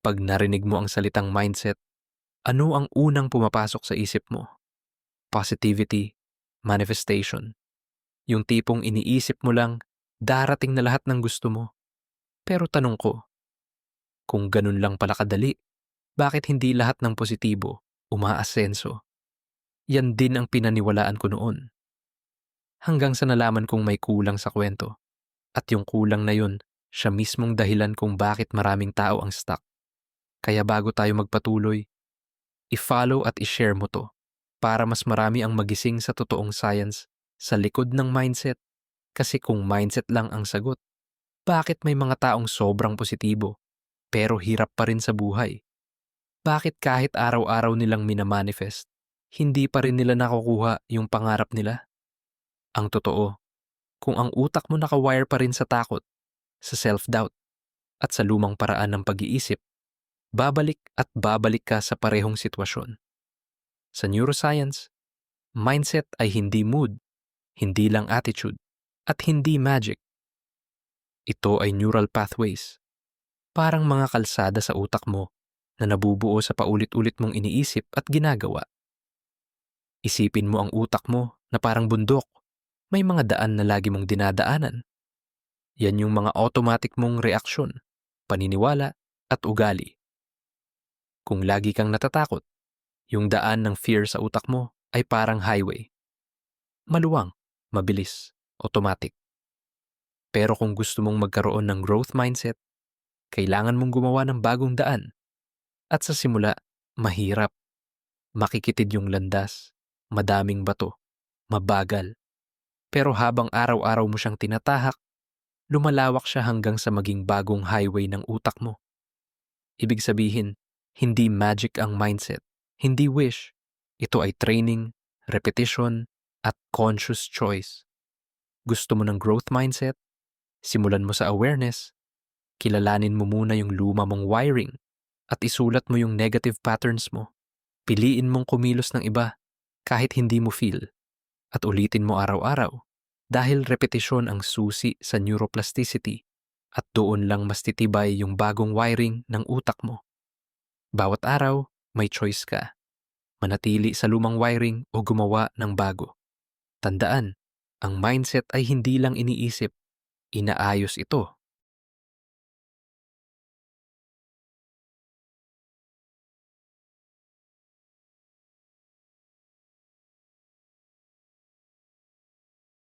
Pag narinig mo ang salitang mindset, ano ang unang pumapasok sa isip mo? Positivity, manifestation. Yung tipong iniisip mo lang, darating na lahat ng gusto mo. Pero tanong ko, kung ganun lang pala kadali, bakit hindi lahat ng positibo umaasenso? Yan din ang pinaniwalaan ko noon. Hanggang sa nalaman kong may kulang sa kwento. At yung kulang na yun, siya mismong dahilan kung bakit maraming tao ang stuck. Kaya bago tayo magpatuloy, i-follow at i-share mo to para mas marami ang magising sa totoong science sa likod ng mindset. Kasi kung mindset lang ang sagot, bakit may mga taong sobrang positibo pero hirap pa rin sa buhay? Bakit kahit araw-araw nilang minamanifest, hindi pa rin nila nakukuha yung pangarap nila? Ang totoo, kung ang utak mo nakawire pa rin sa takot, sa self-doubt, at sa lumang paraan ng pag-iisip, babalik at babalik ka sa parehong sitwasyon. Sa neuroscience, mindset ay hindi mood, hindi lang attitude, at hindi magic. Ito ay neural pathways. Parang mga kalsada sa utak mo na nabubuo sa paulit-ulit mong iniisip at ginagawa. Isipin mo ang utak mo na parang bundok. May mga daan na lagi mong dinadaanan. Yan yung mga automatic mong reaksyon, paniniwala at ugali. Kung lagi kang natatakot, yung daan ng fear sa utak mo ay parang highway. Maluwang, mabilis, automatic. Pero kung gusto mong magkaroon ng growth mindset, kailangan mong gumawa ng bagong daan. At sa simula, mahirap. Makikitid yung landas, madaming bato, mabagal. Pero habang araw-araw mo siyang tinatahak, lumalawak siya hanggang sa maging bagong highway ng utak mo. Ibig sabihin, hindi magic ang mindset, hindi wish. Ito ay training, repetition, at conscious choice. Gusto mo ng growth mindset? Simulan mo sa awareness. Kilalanin mo muna yung luma mong wiring at isulat mo yung negative patterns mo. Piliin mong kumilos ng iba kahit hindi mo feel at ulitin mo araw-araw dahil repetisyon ang susi sa neuroplasticity at doon lang mas titibay yung bagong wiring ng utak mo. Bawat araw, may choice ka. Manatili sa lumang wiring o gumawa ng bago. Tandaan, ang mindset ay hindi lang iniisip, inaayos ito